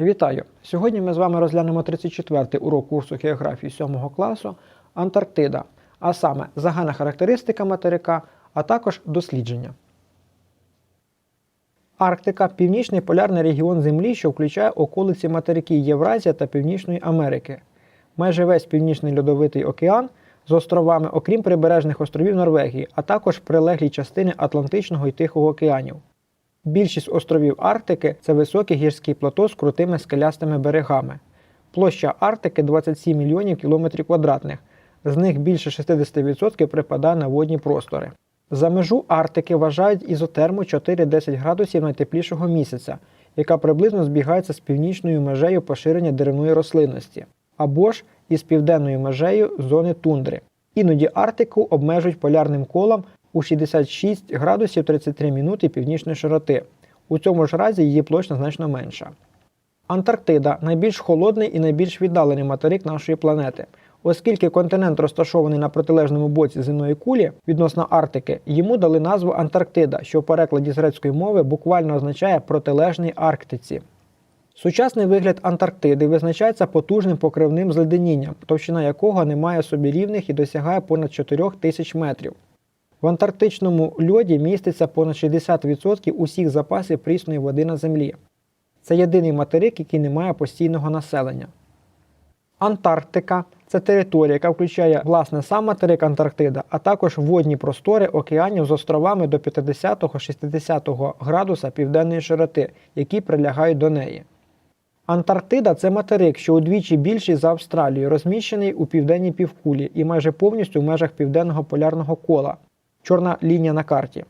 Вітаю! Сьогодні ми з вами розглянемо 34-й урок курсу географії 7 класу Антарктида, а саме загальна характеристика материка, а також дослідження. Арктика північний полярний регіон Землі, що включає околиці материків Євразія та Північної Америки. Майже весь північний льодовитий океан з островами, окрім прибережних островів Норвегії, а також прилеглі частини Атлантичного і Тихого океанів. Більшість островів Арктики це високі гірські плато з крутими скелястими берегами. Площа Арктики 27 мільйонів кілометрів квадратних, з них більше 60% припадає на водні простори. За межу Арктики вважають ізотерму 4-10 градусів найтеплішого місяця, яка приблизно збігається з північною межею поширення деревної рослинності, або ж із південною межею зони тундри. Іноді Арктику обмежують полярним колом у 66 градусів 33 минути північної широти. У цьому ж разі її площа значно менша. Антарктида найбільш холодний і найбільш віддалений материк нашої планети. Оскільки континент розташований на протилежному боці земної кулі відносно Арктики, йому дали назву Антарктида, що в перекладі з грецької мови буквально означає протилежний Арктиці. Сучасний вигляд Антарктиди визначається потужним покривним зледенінням, товщина якого не має собі рівних і досягає понад 4 тисяч метрів. В антарктичному льоді міститься понад 60% усіх запасів прісної води на Землі. Це єдиний материк, який не має постійного населення. Антарктика це територія, яка включає власне сам материк Антарктида, а також водні простори океанів з островами до 50-60 градуса південної широти, які прилягають до неї. Антарктида це материк, що удвічі більший за Австралію, розміщений у південній півкулі і майже повністю в межах південного полярного кола. Чорна лінія на карті.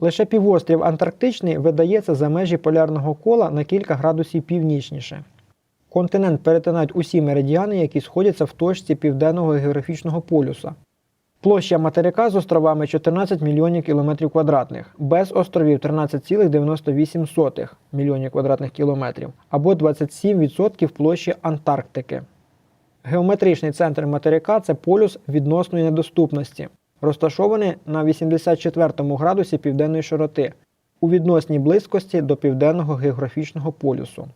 Лише півострів Антарктичний видається за межі полярного кола на кілька градусів північніше. Континент перетинають усі меридіани, які сходяться в точці південного географічного полюса. Площа материка з островами 14 мільйонів кілометрів квадратних, без островів 13,98 мільйонів квадратних кілометрів або 27% площі Антарктики. Геометричний центр материка це полюс відносної недоступності, розташований на 84 градусі південної широти у відносній близькості до південного географічного полюсу.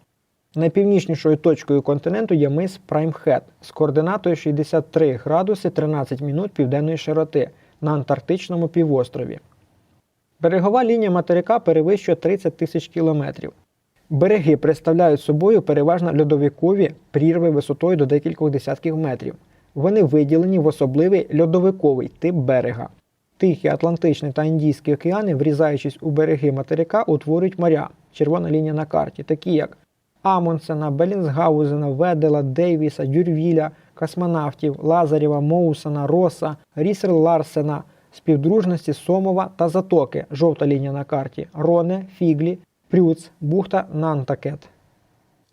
Найпівнічнішою точкою континенту є мис Праймхет з координатою 63 градуси 13 минут південної широти на Антарктичному півострові. Берегова лінія материка перевищує 30 тисяч кілометрів. Береги представляють собою переважно льодовикові прірви висотою до декількох десятків метрів. Вони виділені в особливий льодовиковий тип берега. Тихий, Атлантичний та Індійський океани, врізаючись у береги материка, утворюють моря, червона лінія на карті, такі як Амундсена, Белінсгаузена, Ведела, Дейвіса, Дюрвіля, космонавтів, Лазарєва, Моусена, Роса, Рісер Ларсена, співдружності Сомова та Затоки, жовта лінія на карті, Роне, Фіглі, Прюц, бухта Нантакет.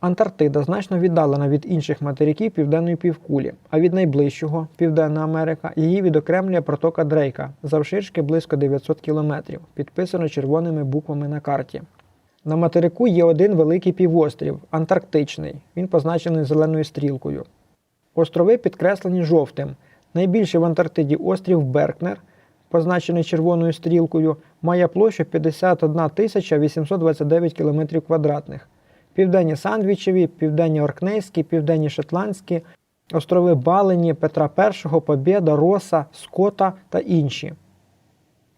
Антарктида значно віддалена від інших материків південної півкулі, а від найближчого Південна Америка її відокремлює протока Дрейка завширшки близько 900 км, підписано червоними буквами на карті. На материку є один великий півострів Антарктичний. Він позначений зеленою стрілкою. Острови підкреслені жовтим. Найбільший в Антарктиді острів Беркнер, позначений червоною стрілкою, має площу 51 829 км квадратних. Південні Сандвічеві, Південні Оркнейські, Південні Шотландські, острови Балені, Петра І, Побєда, Роса, Скота та інші.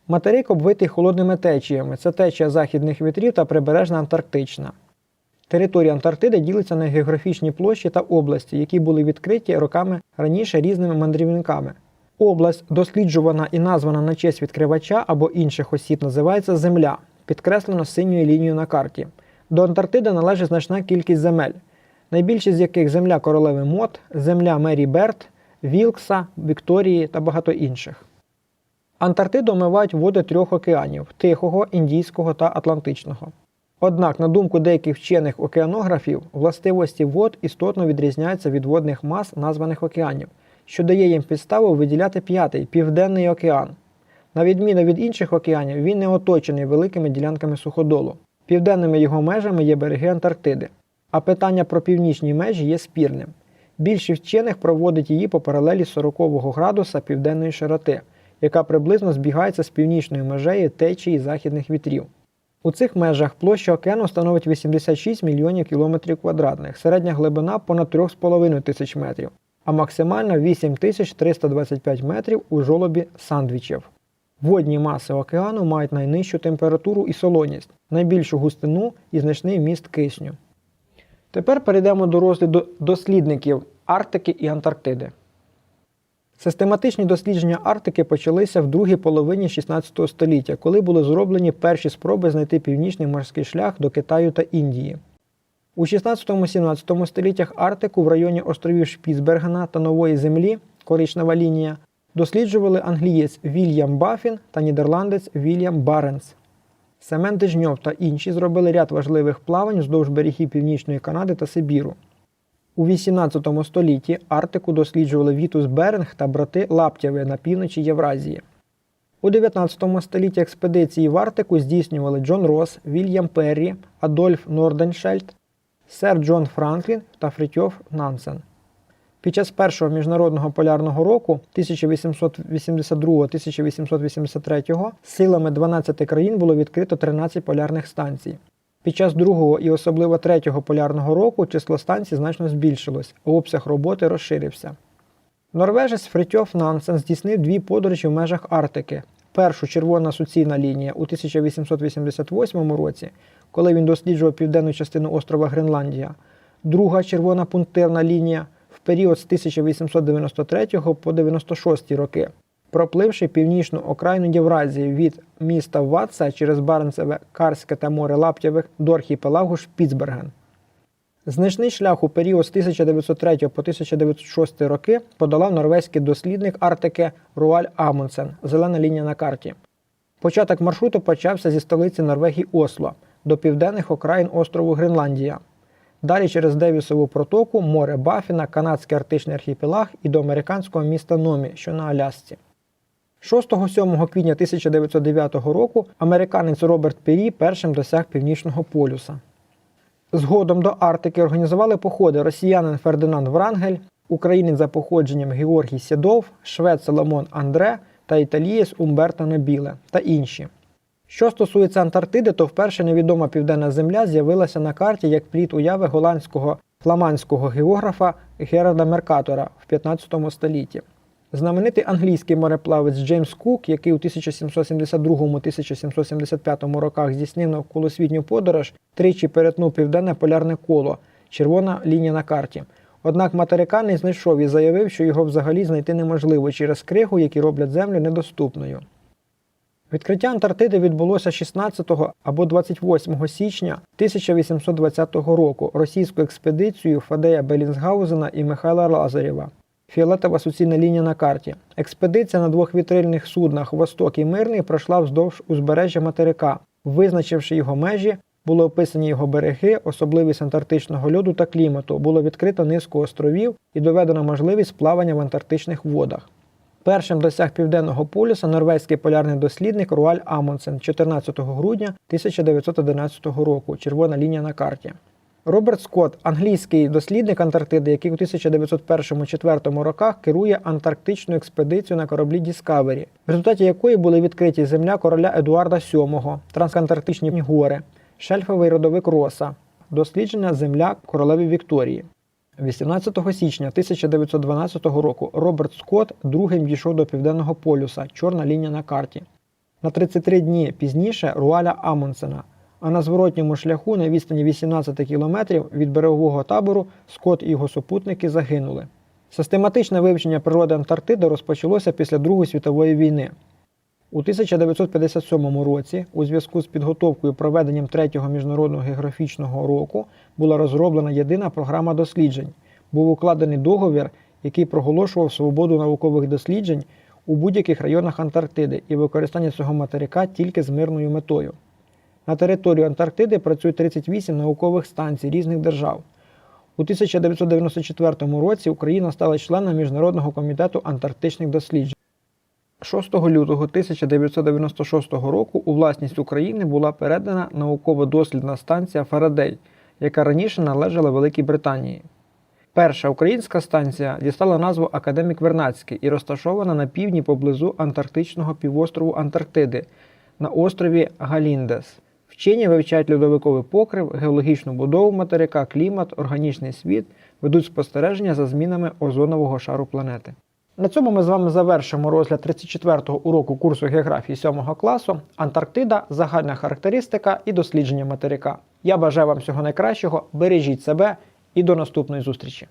Материк обвитий холодними течіями. Це течія західних вітрів та прибережна Антарктична. Територія Антарктиди ділиться на географічні площі та області, які були відкриті роками раніше різними мандрівниками. Область, досліджувана і названа на честь відкривача або інших осіб, називається Земля, підкреслено синьою лінією на карті. До Антарктиди належить значна кількість земель, найбільшість з яких земля королеви Мот, земля Мері Берт, Вілкса, Вікторії та багато інших. Антарктиду омивають води трьох океанів Тихого, Індійського та Атлантичного. Однак, на думку деяких вчених океанографів, властивості вод істотно відрізняються від водних мас названих океанів, що дає їм підставу виділяти п'ятий Південний океан. На відміну від інших океанів, він не оточений великими ділянками суходолу. Південними його межами є береги Антарктиди, а питання про північні межі є спірним. Більшість вчених проводить її по паралелі 40 градуса південної широти, яка приблизно збігається з північною межею течії західних вітрів. У цих межах площа океану становить 86 мільйонів кілометрів квадратних, середня глибина понад 3,5 тисяч метрів, а максимальна 8325 метрів у жолобі сандвічів. Водні маси океану мають найнижчу температуру і солоність, найбільшу густину і значний вміст кисню. Тепер перейдемо до розгляду дослідників Арктики і Антарктиди. Систематичні дослідження Арктики почалися в другій половині 16 століття, коли були зроблені перші спроби знайти північний морський шлях до Китаю та Індії. У 16-17 століттях Арктику в районі островів Шпіцбергена та Нової Землі коричнева лінія досліджували англієць Вільям Баффін та нідерландець Вільям Баренц. Семен Дежньов та інші зробили ряд важливих плавань вздовж берегів Північної Канади та Сибіру. У 18 столітті Арктику досліджували Вітус Беринг та брати Лаптєви на півночі Євразії. У 19 столітті експедиції в Арктику здійснювали Джон Росс, Вільям Перрі, Адольф Норденшельд, сер Джон Франклін та Фритьоф Нансен. Під час першого міжнародного полярного року 1882-1883 силами 12 країн було відкрито 13 полярних станцій. Під час другого і особливо третього полярного року число станцій значно збільшилось, а обсяг роботи розширився. Норвежець Фритьоф Нансен здійснив дві подорожі в межах Арктики. Першу червона суцільна лінія у 1888 році, коли він досліджував південну частину острова Гренландія, друга червона пунктирна лінія період з 1893 по 96 роки, пропливши північну окраїну Євразії від міста Ватса через Баренцеве, Карське та море Лаптєвих до архіпелагу Шпіцберген. Значний шлях у період з 1903 по 1906 роки подолав норвезький дослідник Арктики Руаль Амундсен Зелена лінія на карті. Початок маршруту почався зі столиці Норвегії Осло до південних окраїн острову Гренландія. Далі через Девісову протоку, море Бафіна, канадський арктичний архіпелаг і до американського міста Номі, що на Алясці. 6-7 квітня 1909 року американець Роберт Пері першим досяг північного полюса. Згодом до Арктики організували походи росіянин Фердинанд Врангель, українець за походженням Георгій Сєдов, швед Соломон Андре та італієць Умберто Нобіле та інші. Що стосується Антарктиди, то вперше невідома південна земля з'явилася на карті як плід уяви голландського фламандського географа Герарда Меркатора в 15 столітті. Знаменитий англійський мореплавець Джеймс Кук, який у 1772-1775 роках здійснив навколосвітню подорож, тричі перетнув південне полярне коло, червона лінія на карті. Однак материка не знайшов і заявив, що його взагалі знайти неможливо через кригу, які роблять землю недоступною. Відкриття Антарктиди відбулося 16 або 28 січня 1820 року російською експедицією Фадея Белінсгаузена і Михайла Лазарєва. Фіолетова суцільна лінія на карті. Експедиція на двох вітрильних суднах Восток і Мирний пройшла вздовж узбережжя материка. Визначивши його межі, були описані його береги, особливість антарктичного льоду та клімату, було відкрито низку островів і доведено можливість плавання в антарктичних водах. Першим досяг південного полюса норвезький полярний дослідник Руаль Амундсен 14 грудня 1911 року. Червона лінія на карті. Роберт Скотт, англійський дослідник Антарктиди, який у 1901-4 роках керує антарктичну експедицію на кораблі Discovery, в результаті якої були відкриті земля короля Едуарда VII, трансантарктичні гори, шельфовий родовик Роса, дослідження земля королеви Вікторії. 18 січня 1912 року Роберт Скотт другим дійшов до Південного полюса, чорна лінія на карті. На 33 дні пізніше Руаля Амундсена, а на зворотньому шляху на відстані 18 кілометрів від берегового табору Скотт і його супутники загинули. Систематичне вивчення природи Антарктиди розпочалося після Другої світової війни. У 1957 році, у зв'язку з підготовкою проведенням третього міжнародного географічного року, була розроблена єдина програма досліджень. Був укладений договір, який проголошував свободу наукових досліджень у будь-яких районах Антарктиди і використання цього материка тільки з мирною метою. На територію Антарктиди працює 38 наукових станцій різних держав. У 1994 році Україна стала членом Міжнародного комітету антарктичних досліджень. 6 лютого 1996 року у власність України була передана науково-дослідна станція Фарадей, яка раніше належала Великій Британії. Перша українська станція дістала назву Академік Вернадський і розташована на півдні поблизу Антарктичного півострову Антарктиди на острові Галіндес. Вчені вивчають льодовиковий покрив, геологічну будову материка, клімат, органічний світ, ведуть спостереження за змінами озонового шару планети. На цьому ми з вами завершимо розгляд 34-го уроку курсу географії 7 класу Антарктида, загальна характеристика і дослідження материка. Я бажаю вам всього найкращого, бережіть себе і до наступної зустрічі!